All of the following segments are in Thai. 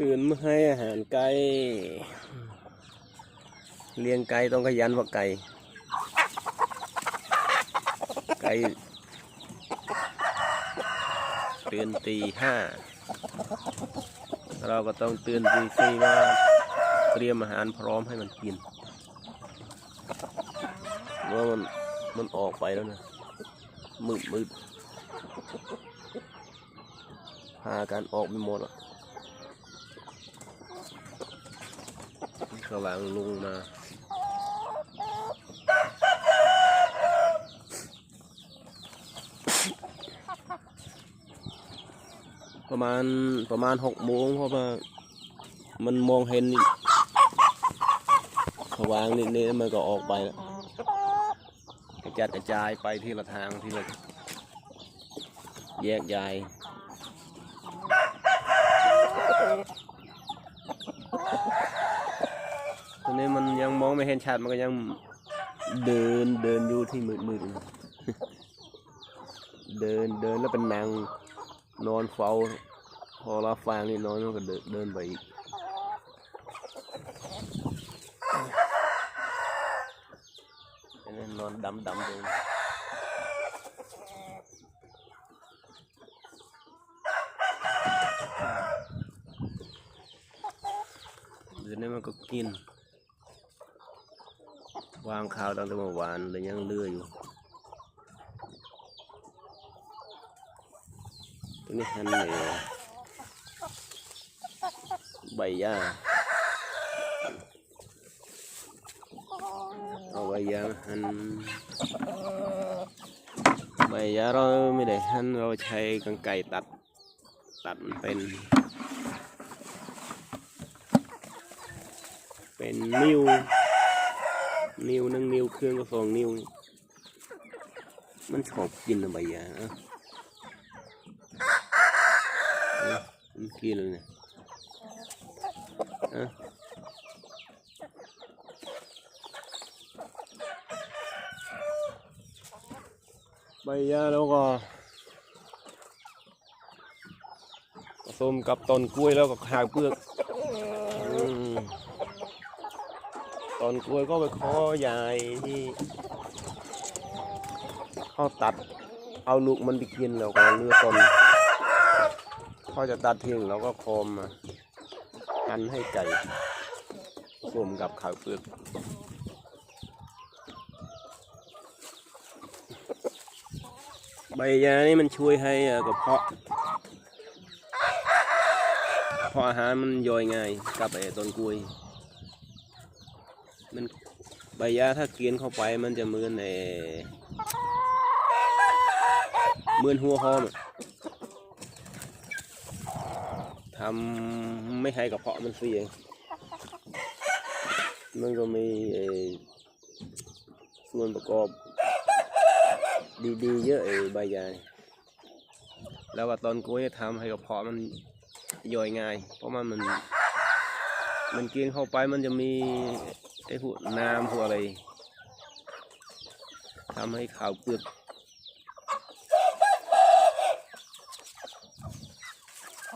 ตื่นมาให้อาหารไก่ เลี้ยงไก่ต้องขยันว่าไก่ ไก่ตื่นตีห้า เราก็ต้องตื่นตีสี่ว่าเตรียมอาหารพร้อมให้มันกินเพราะว่ามันมันออกไปแล้วนะมืดมืดพากันออกไปหมดอะ ว่างลุงมาประมาณประมาณหกโมงเพราะว่ามันมองเห็นสว่างนิดนี้มันก็ออกไปแล้วกระจัดกระจายไปที่ละทางที่ละแยกย้ายตอนนี้มันยังมอง ไม่เห็นชัดมันก็ยังเดินเดินอยู่ที่มืดมืดเดินเดินแล้วเป็นนางนอนเฝ้าพอเราฟางนี่นอนมันก็เดินเดินไปอีกอันนี้นอนดำดำเลยเดี๋ยวนี้มันก็กิน วางข้าวตั้งแต่เมื่อวานเลยยังเลื่อยอยู่ตัวนี้หันเลยใบหญ้าเอาใบหญ้าหันใบหญ้าเราไม่ได้หันเราใช้กรรไกรตัด ตัดมันเป็น เป็นนิ้ว นิ้วหนึงนิ้วเครื่องก็สองนิ้ว มันชอบกินนะใบหญ้าอะมันกินเลยเนี่ยอะใบหญ้าแล้วก็ผสมกับต้นกล้วยแล้วก็หากเปลือกอืม ต้นกล้วยก็ไปขอใหญ่ที่เขาตัดเอาลูกมันไปกินแล้วก็เลือกต้นพอจะตัดทิ้งเราก็คมมาหั่นให้ไก่รวมกับข้าวเปลือกใบยานี่มันช่วยให้กระเพาะเพาะอาหารมันย่อยง่ายกับไอ้ต้นกล้วย มันใบยาถ้ากินเข้าไปมันจะมือนไอ้เมือนหัวหอมทำไม่ให้กระเพาะมันเสียมันก็มีส่วนประกอบดีๆเยอะไอ้ใบยานี่แล้วว่าตอนกล้วยทำให้กระเพาะมันย่อยง่าย เพราะมันมันมันกินเข้าไปมันจะมี ไอ้พวกน้ำพวกอะไรทำให้ข่าวเปลือก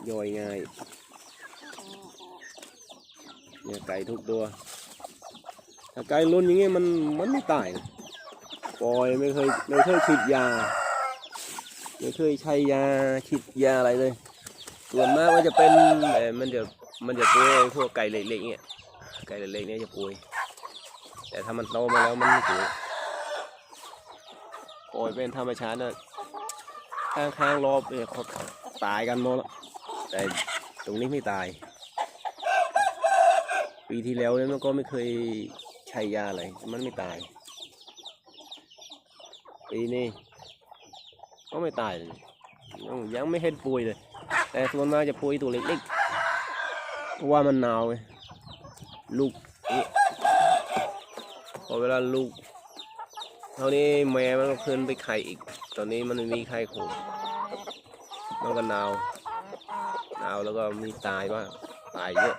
ย่อยง่ายเนี่ยไก่ทุกตัว ถ้าไก่ล้นอย่างเงี้ยมันมันไม่ตายปล่อยไม่เคยไม่เคยฉีดยาไม่เคยใช้ยาฉีดยาอะไรเลย ส่วนมากมันจะเป็นเอ่มันจะมันจะป่วยพวกไก่เล็กๆเนี่ยไก่เล็กๆเนี่ยจะป่วย แต่ถ้ามันโตมาแล้วมันไม่ป่วยปล่อยเป็นธรรมชาตินะข้างๆรอบเนี่ยเขาตายกันหมดแล้วแต่ตรงนี้ไม่ตาย ปีที่แล้วเนี่ยมันก็ไม่เคยใช้ยาอะไรมันไม่ตาย ปีนี้ก็ไม่ตายเลยยังไม่เห็นป่วยเลย แต่ส่วนมากจะป่วยตัวเล็กๆเพราะว่ามันหนาวไงลูก พอเวลาลูกเท่านี้แม่มันก็ขึ้นไปไข่อีก ตอนนี้มันมีไข่โขงมันก็นาว นาวแล้วก็มีตายบ้างตายเยอะ